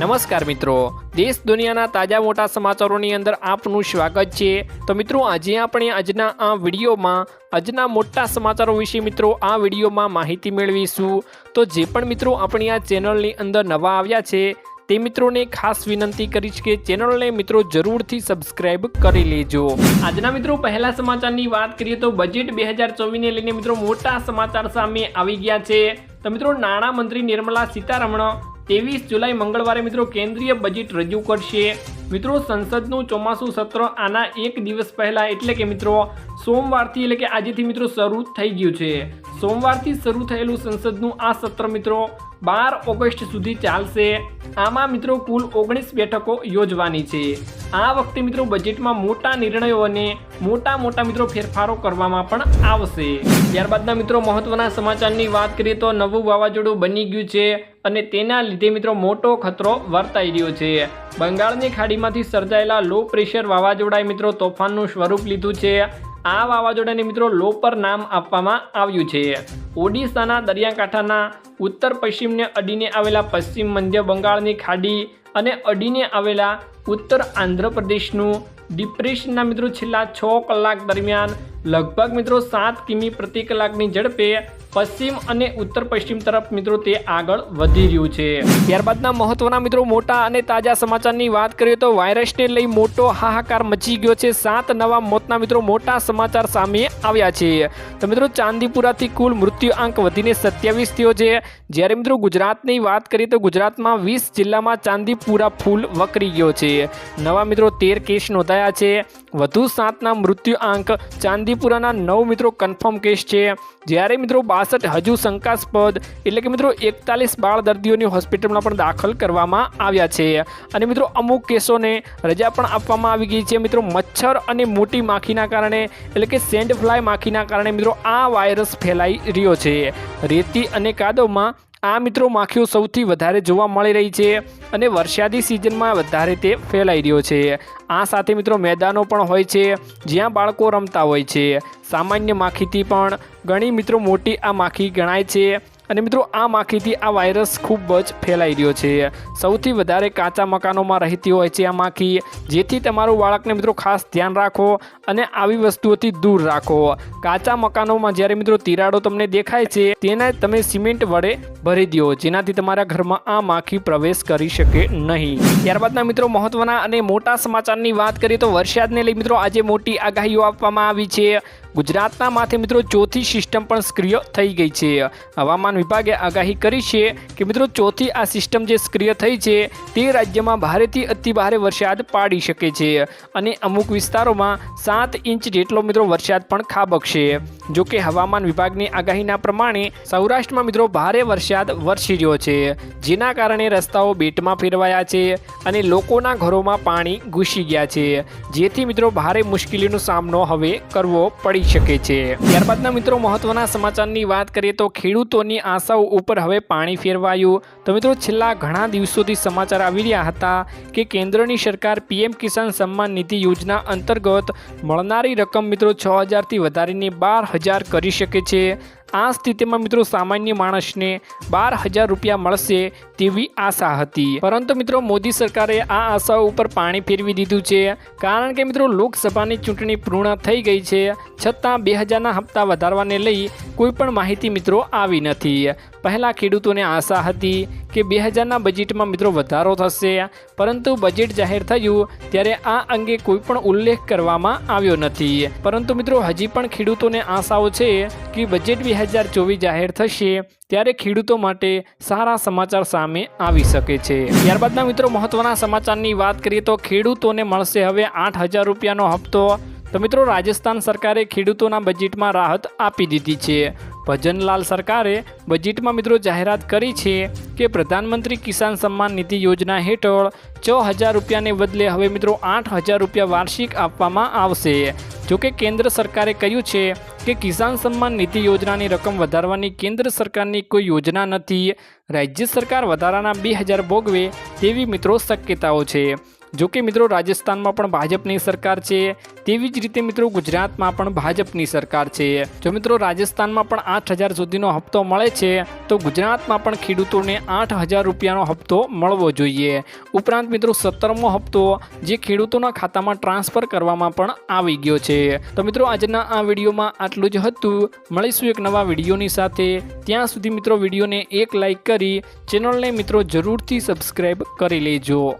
નમસ્કાર મિત્રો. દેશ દુનિયાના તાજા મોટા સમાચારોની અંદર આપનું સ્વાગત છે. તો મિત્રો, આજે આપણે આજના આ વિડીયોમાં, આજના મોટા સમાચારો વિશે મિત્રો આ વિડીયોમાં માહિતી મેળવીશું. તો જે પણ મિત્રો આપણી આ ચેનલની અંદર નવા આવ્યા છે, તે મિત્રોને ખાસ વિનંતી કરીશ કે ચેનલને મિત્રો જરૂરથી સબસ્ક્રાઇબ કરી લેજો. આજના મિત્રો, પહેલા સમાચારની વાત કરીએ તો બજેટ બે હજાર ચોવીસને લઈને મિત્રો મોટા સમાચાર સામે આવી ગયા છે. તો મિત્રો નાણાં મંત્રી નિર્મલા સીતારમણ ત્રેવીસ જુલાઈ મંગળવારે મિત્રો કેન્દ્રીય બજેટ રજૂ કરશે. મિત્રો, સંસદનું ચોમાસું સત્ર આના એક દિવસ પહેલાં એટલે કે મિત્રો સોમવારથી એટલે કે આજેથી મિત્રો શરૂ થઈ ગયું છે. સોમવારથી શરૂ થયેલું સંસદનું આ સત્ર મિત્રો બાર ઓગસ્ટ સુધી ચાલશે. આમાં મિત્રો કુલ ઓગણીસ બેઠકો યોજવાની છે. આ વખતે મિત્રો બજેટમાં મોટા નિર્ણયો અને મોટા મોટા મિત્રો ફેરફારો કરવામાં પણ આવશે. ત્યારબાદના મિત્રો મહત્વના સમાચારની વાત કરીએ તો નવું વાવાઝોડું બની ગયું છે અને તેના લીધે મિત્રો મોટો ખતરો વર્તાઈ રહ્યો છે. બંગાળની ખાડીમાંથી સર્જાયેલા લો પ્રેશર વાવાઝોડાએ મિત્રો તોફાનનું સ્વરૂપ લીધું છે. આ વાવાઝોડાને મિત્રો લો પર નામ આપવામાં આવ્યું છે. ઓડિશાના દરિયાકાંઠાના ઉત્તર પશ્ચિમને અડીને આવેલા પશ્ચિમ મધ્ય બંગાળની ખાડી અને અડીને આવેલા ઉત્તર આંધ્રપ્રદેશનું ડિપ્રેશનના મિત્રો છેલ્લા છ કલાક દરમિયાન લગભગ મિત્રો સાત કિમી પ્રતિ કલાકની ઝડપે પશ્ચિમ અને ઉત્તર પશ્ચિમ તરફ મિત્રો તે આગળ વધી રહ્યું છે. ત્યારબાદના મહત્વના મિત્રો મોટા અને તાજા સમાચારની વાત કરીએ તો વાયરસને લઈ મોટો હાહાકાર મચી ગયો છે. સાત નવા મોતના મિત્રો મોટા સમાચાર સામે આવ્યા છે. તો મિત્રો ચાંદીપુરાથી કુલ મૃત્યુ આંક વધીને સત્યાવીસ થયો છે. જ્યારે મિત્રો ગુજરાતની વાત કરીએ તો ગુજરાતમાં વીસ જિલ્લામાં ચાંદીપુરા ફૂલ વકરી ગયો છે. નવા મિત્રો તેર કેસ નોંધાયા છે. વધુ સાતના મૃત્યુ આંક ચાંદીપુરાના નવ મિત્રો કન્ફર્મ કેસ છે. જ્યારે મિત્રો બાસઠ હજુ શંકાસ્પદ. એટલે કે મિત્રો, એકતાલીસ બાળ દર્દીઓની હોસ્પિટલમાં પણ દાખલ કરવામાં આવ્યા છે. અને મિત્રો, અમુક કેસોને રજા પણ આપવામાં આવી ગઈ છે. મિત્રો, મચ્છર અને મોટી માખીના કારણે, એટલે કે સેન્ડ ફ્લાય માખીના કારણે, મિત્રો, આ વાયરસ ફેલાઈ રહ્યો છે. રેતી અને કાદવમાં આ મિત્રો માખીઓ સૌથી વધારે જોવા મળી રહી છે અને વરસાદી સિઝનમાં વધારે તે ફેલાઈ રહ્યો છે. આ સાથે મિત્રો મેદાનો પણ હોય છે, જ્યાં બાળકો રમતા હોય છે. સામાન્ય માખીથી પણ ઘણી મિત્રો મોટી આ માખી ગણાય છે. અને મિત્રો, આ માખીથી આ વાયરસ ખૂબ જ ફેલાઈ રહ્યો છે. સૌથી વધારે કાચા મકાનોમાં રહેતી હોય છે આ માખી, જેથી તમારું બાળકને મિત્રો ખાસ ધ્યાન રાખો અને આવી વસ્તુઓથી દૂર રાખો. કાચા મકાનોમાં જ્યારે મિત્રો તિરાડો તમને દેખાય છે, તેને તમે સિમેન્ટ વડે ભરી દો, જેનાથી તમારા ઘરમાં આ માખી પ્રવેશ કરી શકે નહીં. ત્યારબાદના મિત્રો, મહત્વના અને મોટા સમાચારની વાત કરીએ તો વરસાદને લઈ મિત્રો આજે મોટી આગાહીઓ આપવામાં આવી છે. ગુજરાતના માથે મિત્રો ચોથી સિસ્ટમ પણ સક્રિય થઈ ગઈ છે. હવામાન વિભાગે આગાહી કરી છે કે મિત્રો ચોથી આ સિસ્ટમ જે સક્રિય થઈ છે તે રાજ્યમાં ભારેથી અતિ ભારે વરસાદ પાડી શકે છે અને અમુક વિસ્તારોમાં સાત ઇંચ જેટલો મિત્રો વરસાદ પણ ખાબકશે. જોકે હવામાન વિભાગની આગાહીના પ્રમાણે સૌરાષ્ટ્રમાં મિત્રો ભારે વરસાદ વરસી રહ્યો છે. જેના કારણે રસ્તાઓ બેટમાં ફેરવાયા છે અને લોકોના ઘરોમાં પાણી ઘૂસી ગયા છે. જેથી મિત્રો ભારે મુશ્કેલીનો સામનો હવે કરવો પડી શકે છે. ત્યારબાદના મિત્રો મહત્વના સમાચારની વાત કરીએ તો ખેડૂતોની આશાઓ ઉપર હવે પાણી ફેરવાયું. તો મિત્રો છેલ્લા ઘણા દિવસોથી સમાચાર આવી રહ્યા હતા કે કેન્દ્રની સરકાર પીએમ કિસાન સન્માન નિધિ યોજના અંતર્ગત મળનારી રકમ મિત્રો છ હજારથી વધારીને બાર હજાર કરી શકે છે. આ સ્થિતિમાં મિત્રો સામાન્ય માણસને બાર હજાર રૂપિયા મળશે તેવી આશા હતી. પરંતુ મિત્રો મોદી સરકારે આ આશાઓ ઉપર પાણી ફેરવી દીધું છે. કારણ કે મિત્રો લોકસભાની ચૂંટણી પૂર્ણ થઈ ગઈ છે. છતાં બે હજારના હપ્તા વધારવાને લઈ કોઈ પણ માહિતી મિત્રો આવી નથી. પહેલાં ખેડૂતોને આશા હતી કે બે હજારના બજેટમાં મિત્રો વધારો થશે, પરંતુ બજેટ જાહેર થયું ત્યારે આ અંગે કોઈ પણ ઉલ્લેખ કરવામાં આવ્યો નથી. પરંતુ મિત્રો હજી પણ ખેડૂતોને આશાઓ છે કે બજેટ બે હજાર ચોવીસ જાહેર થશે ત્યારે ખેડૂતો માટે સારા સમાચાર સામે આવી શકે છે. ત્યારબાદના મિત્રો મહત્વના સમાચારની વાત કરીએ તો ખેડૂતોને મળશે હવે આઠ હજાર રૂપિયાનો હપ્તો. તો મિત્રો રાજસ્થાન સરકારે ખેડૂતોના બજેટમાં રાહત આપી દીધી છે. ભજનલાલ સરકારે બજેટમાં મિત્રો જાહેરાત કરી છે કે પ્રધાનમંત્રી કિસાન સન્માન નિધિ યોજના હેઠળ છ હજાર રૂપિયાને બદલે હવે મિત્રો આઠ હજાર રૂપિયા વાર્ષિક આપવામાં આવશે. જોકે કેન્દ્ર સરકારે કહ્યું છે કે કિસાન સન્માન નિધિ યોજનાની રકમ વધારવાની કેન્દ્ર સરકારની કોઈ યોજના નથી. રાજ્ય સરકાર વધારાના બે હજાર ભોગવે તેવી મિત્રો શક્યતાઓ છે. જો કે મિત્રો રાજસ્થાનમાં પણ ભાજપની સરકાર છે, તેવી જ રીતે મિત્રો ગુજરાતમાં પણ ભાજપની સરકાર છે. જો મિત્રો રાજસ્થાનમાં પણ આઠ હજાર સુધીનો હપ્તો મળે છે, તો ગુજરાતમાં પણ ખેડૂતોને આઠ હજાર રૂપિયાનો હપ્તો મળવો જોઈએ. ઉપરાંત મિત્રો સત્તરમો હપ્તો, જે ખેડૂતોના ખાતામાં ટ્રાન્સફર કરવામાં પણ આવી ગયો છે. તો મિત્રો આજના આ વિડીયોમાં આટલું જ હતું. મળીશું એક નવા વિડીયોની સાથે. ત્યાં સુધી મિત્રો વિડીયોને એક લાઈક કરી, ચેનલને મિત્રો જરૂરથી સબસ્ક્રાઈબ કરી લેજો.